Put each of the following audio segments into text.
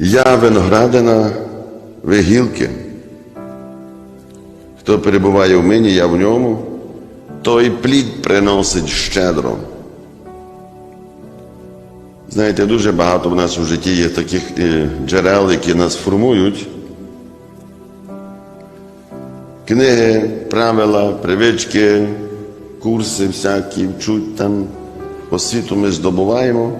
Я виноградина, ви гілки. Хто перебуває в мені, я в ньому, той плід приносить щедро. Знаєте, дуже багато в нас у житті є таких е, джерел, які нас формують. Книги, правила, привички, курси всякі, вчуть там, освіту ми здобуваємо.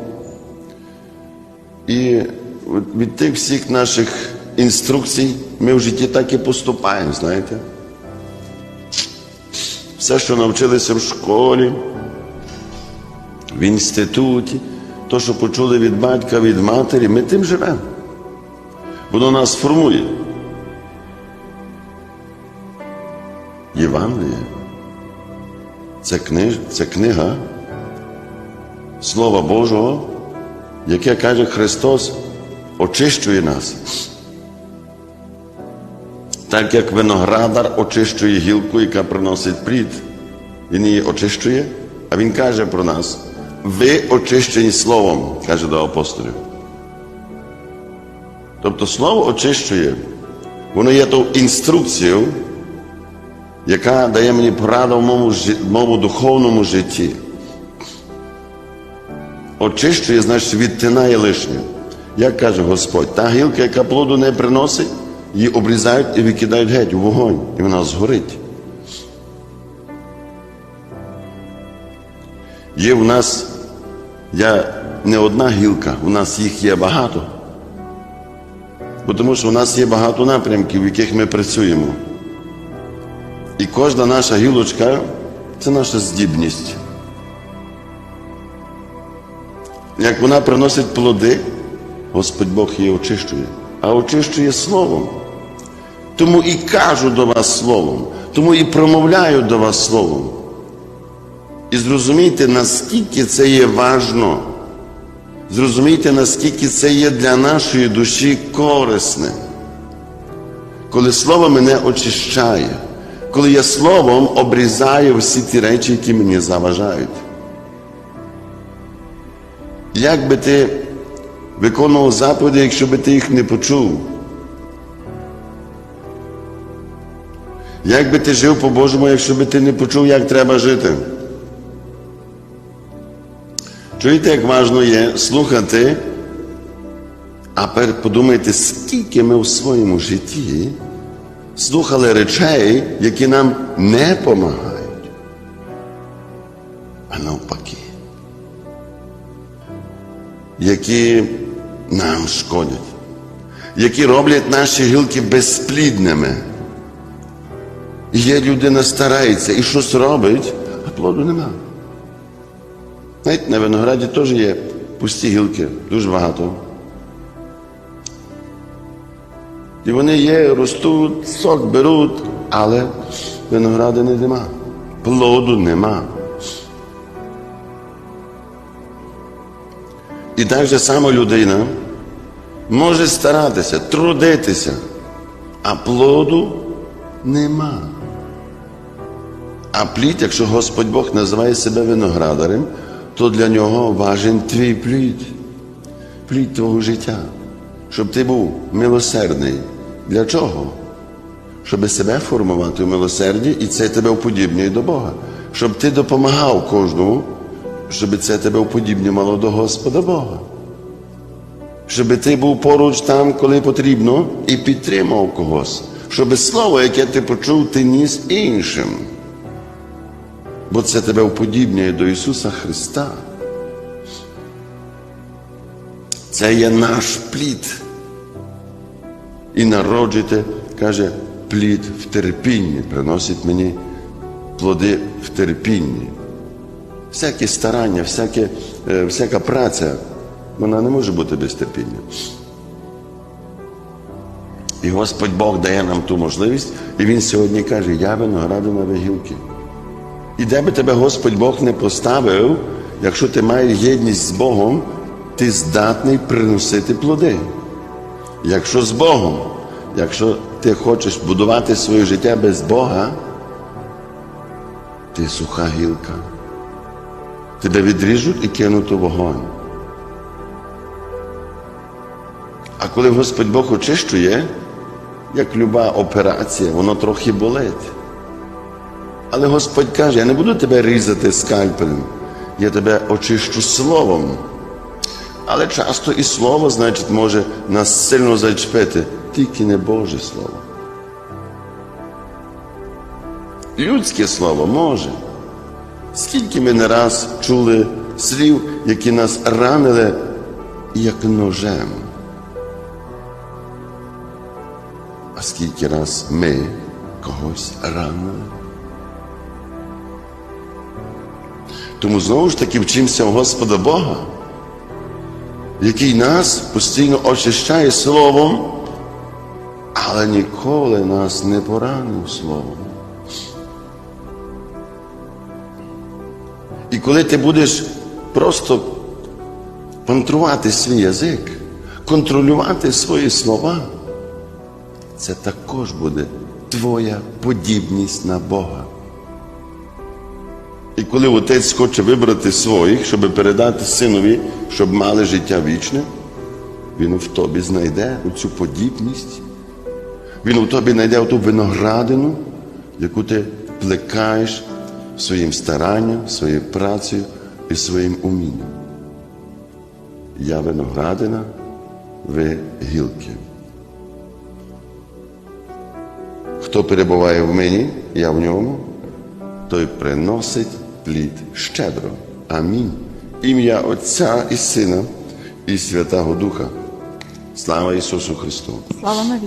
І від тих всіх наших інструкцій ми в житті так і поступаємо, знаєте. Все, що навчилися в школі, в інституті, то, що почули від батька, від матері, ми тим живемо. Воно нас формує. Євангеліє це, книж, це книга Слова Божого, яке каже Христос, очищує нас. Так як виноградар очищує гілку, яка приносить плід, він її очищує, а він каже про нас: ви очищені словом, каже до апостолів. Тобто слово очищує, воно є тою інструкцією, яка дає мені пораду в моєму, в моєму духовному житті. Очищує, значить, відтинає лишнє. Як каже Господь, та гілка, яка плоду не приносить, її обрізають і викидають геть у вогонь, і вона згорить. Є в нас, я не одна гілка, у нас їх є багато. Тому що у нас є багато напрямків, в яких ми працюємо. І кожна наша гілочка це наша здібність. Як вона приносить плоди, Господь Бог її очищує, а очищує словом. Тому і кажу до вас словом, тому і промовляю до вас словом. І зрозумійте, наскільки це є важно. Зрозумійте, наскільки це є для нашої душі корисне. Коли слово мене очищає, коли я словом обрізаю всі ті речі, які мені заважають. Як би ти виконував заповіді, якщо би ти їх не почув? Як би ти жив по-божому, якщо би ти не почув, як треба жити? Чуєте, як важно є слухати, а тепер подумайте, скільки ми в своєму житті слухали речей, які нам не допомагають, а навпаки, які нам шкодять, які роблять наші гілки безплідними. Є людина старається і щось робить, а плоду нема. Знаєте, на винограді теж є пусті гілки, дуже багато. І вони є, ростуть, сок беруть, але виногради не нема. Плоду нема. І так же само людина може старатися, трудитися, а плоду нема. А плід, якщо Господь Бог називає себе виноградарем, то для нього важен твій плід, плід твого життя, щоб ти був милосердний. Для чого? Щоб себе формувати в милосерді, і це тебе уподібнює до Бога. Щоб ти допомагав кожному, щоб це тебе уподібнювало до Господа Бога. Щоб ти був поруч там, коли потрібно, і підтримав когось. Щоб слово, яке ти почув, ти ніс іншим. Бо це тебе уподібнює до Ісуса Христа. Це є наш плід. І народжуйте, каже, плід в терпінні, приносить мені плоди в терпінні. Всяке старання, всяке, е, всяка праця, вона не може бути без. І Господь Бог дає нам ту можливість, і Він сьогодні каже, я виноградина ви гілки. І де би тебе Господь Бог не поставив, якщо ти маєш єдність з Богом, ти здатний приносити плоди. Якщо з Богом, якщо ти хочеш будувати своє життя без Бога, ти суха гілка. Тебе відріжуть і кинуть у вогонь. А коли Господь Бог очищує, як люба операція, воно трохи болить. Але Господь каже, я не буду тебе різати скальпелем, я тебе очищу словом. Але часто і слово, значить, може нас сильно зачепити, тільки не Боже Слово. Людське слово може. Скільки ми не раз чули слів, які нас ранили, як ножем. А скільки раз ми когось ранили? Тому знову ж таки вчимося в Господа Бога, який нас постійно очищає словом, але ніколи нас не поранив словом. Коли ти будеш просто контролювати свій язик, контролювати свої слова, це також буде твоя подібність на Бога. І коли отець хоче вибрати своїх, щоб передати синові, щоб мали життя вічне, він в тобі знайде цю подібність. Він у тобі знайде ту виноградину, яку ти плекаєш своїм старанням, своєю працею і своїм умінням. Я виноградина, ви гілки. Хто перебуває в мені, я в ньому, той приносить плід щедро. Амінь. Ім'я Отця і Сина і Святого Духа. Слава Ісусу Христу! Слава навіки.